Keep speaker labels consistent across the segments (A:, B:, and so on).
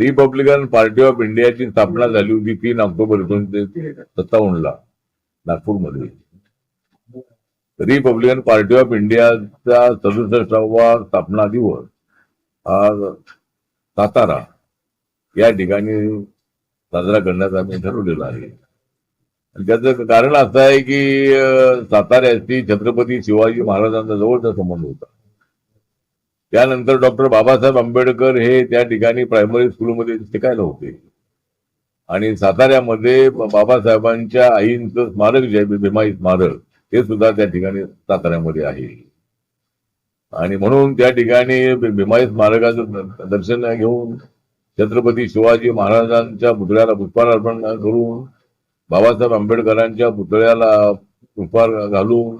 A: Republican party of इंडियाची स्थापना झाली होती तीन ऑक्टोबर एकोणीसशे सत्तावन्नला नागपूरमध्ये. रिपब्लिकन पार्टी ऑफ इंडियाचा सदुसष्टावा स्थापना दिवस हा सातारा या ठिकाणी साजरा करण्याचा आम्ही ठरवलेला आहे. आणि त्याचं कारण असं आहे की साताऱ्याची साताऱ्याशी छत्रपती शिवाजी महाराजांचा जवळचा संबंध होता. त्यानंतर डॉक्टर बाबासाहेब आंबेडकर हे त्या ठिकाणी प्रायमरी स्कूलमध्ये शिकायला होते. आणि साताऱ्यामध्ये बाबासाहेबांच्या आईंचं स्मारक जे आहे भीमाई स्मारक ते सुद्धा त्या ठिकाणी साताऱ्यामध्ये आहे. आणि म्हणून त्या ठिकाणी भीमाई स्मारकाचं दर्शन घेऊन छत्रपती शिवाजी महाराजांच्या पुतळ्याला पुष्पहार अर्पण करून बाबासाहेब आंबेडकरांच्या पुतळ्याला पुष्पहार घालून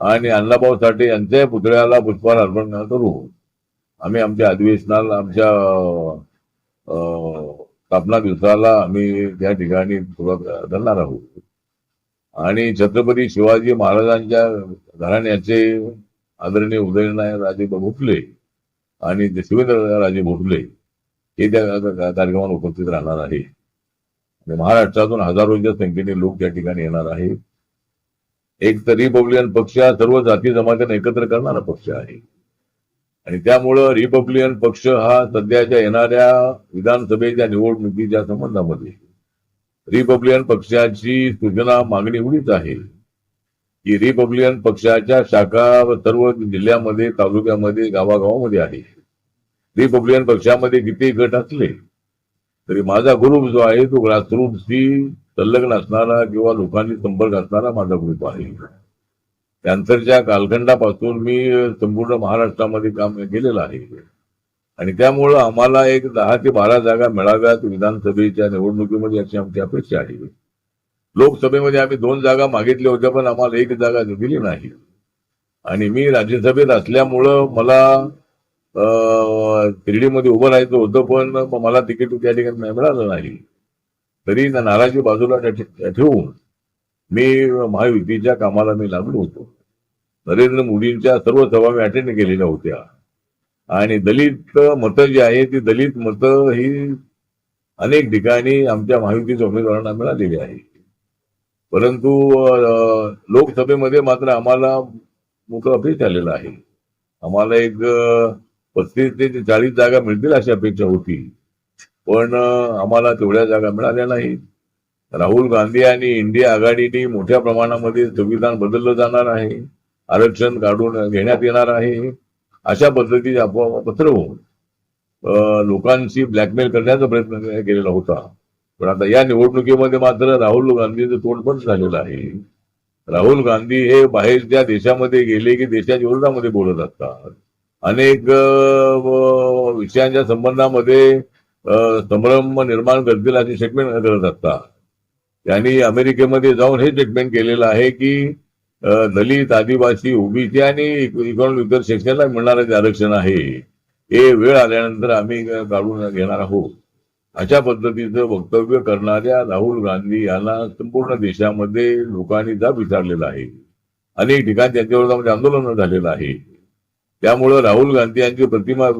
A: आणि अण्णाभाऊ साठे यांच्या पुतळ्याला पुष्पहार अर्पण करू. आम्ही आमच्या अधिवेशनाला आमच्या स्थापना दिवसाला आम्ही त्या ठिकाणी सुरुवात करणार आहोत. आणि छत्रपती शिवाजी महाराजांच्या घराण्याचे आदरणीय उदयनाय राजे भोसले आणि ते शिवेंद्र राजे भोसले हे त्या कार्यक्रमाला उपस्थित राहणार आहे महाराष्ट्रातून हजारोच्या संख्येने लोक त्या ठिकाणी येणार आहेत. एक तर रिपब्लिकन पक्ष हा सर्व जाती जमातीने एकत्र करणारा पक्ष आहे. आणि त्यामुळं रिपब्लिकन पक्ष हा सध्याच्या येणाऱ्या विधानसभेच्या निवडणुकीच्या संबंधामध्ये रिपब्लिकन पक्षाची सूचना मागणी एवढीच आहे की रिपब्लिकन पक्षाच्या शाखा सर्व जिल्ह्यामध्ये तालुक्यामध्ये गावागावामध्ये आहे. रिपब्लिकन पक्षामध्ये किती गट असले तरी माझा ग्रुप जो आहे तो ग्रासरूटशी संलग्न असणारा किंवा लोकांनी संपर्क असणारा माझा ग्रुप आहे. त्यानंतरच्या कालखंडापासून मी संपूर्ण महाराष्ट्रामध्ये काम केलेलं आहे. आणि त्यामुळं आम्हाला एक दहा ते बारा जागा मिळाव्यात विधानसभेच्या निवडणुकीमध्ये अशी आमची अपेक्षा आहे. लोकसभेमध्ये आम्ही दोन जागा मागितल्या होत्या पण आम्हाला एक जागा दिली नाही. आणि मी राज्यसभेत असल्यामुळं मला शिर्डीमध्ये उभं राहायचं होतं पण मला तिकीट त्या ठिकाणी मिळालं नाही. तरी त्या नाराजी बाजूला ठेवून मी महायुतीच्या कामाला मी लागलो होतो. नरेंद्र मोदींच्या सर्व सभा मी अटेंड केलेल्या होत्या. आणि दलित मतं जी आहे ती दलित मतं ही अनेक ठिकाणी आमच्या महायुतीच्या उमेदवारांना मिळालेली आहे परंतु लोकसभेमध्ये मात्र आम्हाला मोठं अपयश आलेलं आहे. आम्हाला एक पस्तीस ते चाळीस जागा मिळतील अशी अपेक्षा होती. पण आम्हाला तेवढ्या जागा मिळाल्या नाहीत. राहुल गांधी आणि इंडिया आघाडीने मोठ्या प्रमाणामध्ये संविधान बदललं जाणार आहे. आरक्षण काढून घेण्यात येणार आहे. अशा पद्धतीचे अफवा पसरवून होऊन लोकांशी ब्लॅकमेल करण्याचा प्रयत्न केलेला होता. पण आता या निवडणुकीमध्ये मात्र राहुल गांधीचं तोंड पण झालेलं आहे. राहुल गांधी हे बाहेरच्या देशामध्ये गेले की देशाच्या विरोधामध्ये बोलत असतात. अनेक विषयांच्या संबंधामध्ये संभ्रम निर्माण करतील असे स्टेटमेंट करत असतात त्यांनी अमेरिकेमध्ये जाऊन हे स्टेटमेंट केलेलं आहे की दलित आदिवासी ओबीसी आणि इकॉनॉमिक इतर सेक्शनला मिळणारं जे आरक्षण आहे हे वेळ आल्यानंतर आम्ही काढून घेणार आहोत. अशा पद्धतीचं वक्तव्य करणाऱ्या राहुल गांधी यांना संपूर्ण देशामध्ये लोकांनी जाब विचारलेला आहे. अनेक ठिकाणी त्यांच्यावर आंदोलन झालेलं आहे. त्यामुळं राहुल गांधी यांची प्रतिमा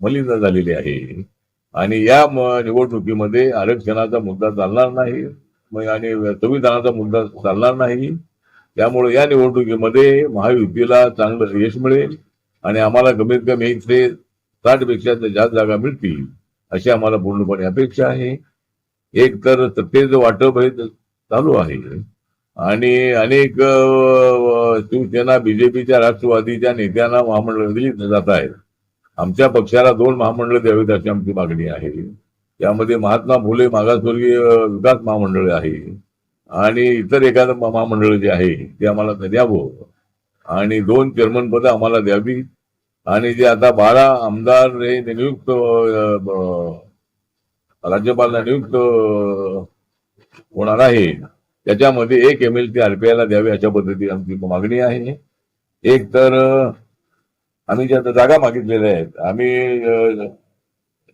A: मलिन झालेली आहे. आणि या निवडणुकीमध्ये आरक्षणाचा मुद्दा चालणार नाही आणि संविधानाचा मुद्दा चालणार नाही. त्यामुळे या निवडणुकीमध्ये महायुतीला चांगलं यश मिळेल आणि आम्हाला कमीत कमी ते साठपेक्षा जास्त जागा मिळतील अशी आम्हाला पूर्णपणे अपेक्षा आहे. एक तर सत्तेचं वाटप हे चालू आहे. आणि अनेक शिवसेना बीजेपीच्या राष्ट्रवादीच्या नेत्यांना महामंडळ दिली जात आहेत आमच्या पक्षाला दोन महामंडळ द्यावीत अशी आमची मागणी आहे. यामध्ये महात्मा फुले मागासवर्गीय विकास महामंडळ आहे. आणि इतर एखादं महामंडळ जे आहे ते आम्हाला द्यावं. आणि दोन चेअरमन पदं आम्हाला द्यावी आणि जे आता बारा आमदार हे नियुक्त राज्यपालांना नियुक्त होणार आहे त्याच्यामध्ये एक एम एल टी आरपीआयला द्यावी अशा पद्धती आमची मागणी आहे. एक तर आम्ही ज्या जागा मागितलेल्या आहेत आम्ही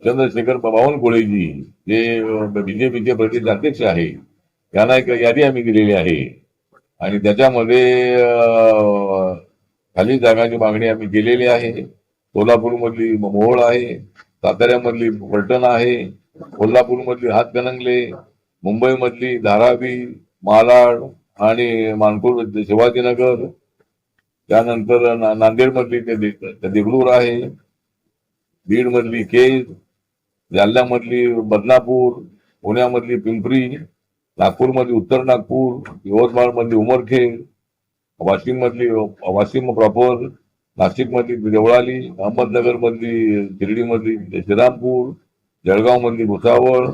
A: चंद्रशेखर बावनकुळेजी जे बीजेपीचे प्रदेशाध्यक्ष आहे त्यांना एक यादी आम्ही दिलेली आहे. आणि त्याच्यामध्ये खाली जागांची मागणी आम्ही केलेली आहे. कोल्हापूरमधली मोहोळ आहे साताऱ्यामधली पलटण आहे कोल्हापूरमधली हातकणंगले मुंबईमधली धारावी मालाड आणि मानपूर शिवाजीनगर. त्यानंतर ना- नांदेडमधली ते ते देगलूर आहे. बीडमधली केज जालन्यामधली बदनापूर पुण्यामधली पिंपरी नागपूरमधली उत्तर नागपूर यवतमाळमधली उमरखेड वाशिममधली वाशिम प्रॉपर नाशिकमधली देवळाली अहमदनगरमधली शिर्डीमधली श्रीरामपूर जळगावमधली भुसावळ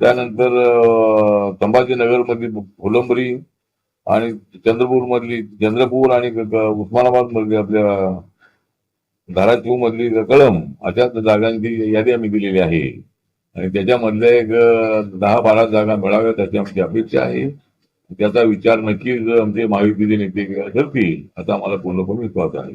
A: त्यानंतर संभाजीनगरमधली फुलंबरी आणि चंद्रपूर मधली चंद्रपूर आणि उस्मानाबाद मधली आपल्या धाराशिव मधली कळम अशा जागांची यादी आम्ही दिलेली आहे. आणि त्याच्यामधल्या एक दहा बारा जागा मिळाव्यात अशी आमची अपेक्षा आहे. त्याचा विचार नक्कीच आमचे महायुतीचे नेते करतील असा मला पूर्णपणे विश्वास आहे.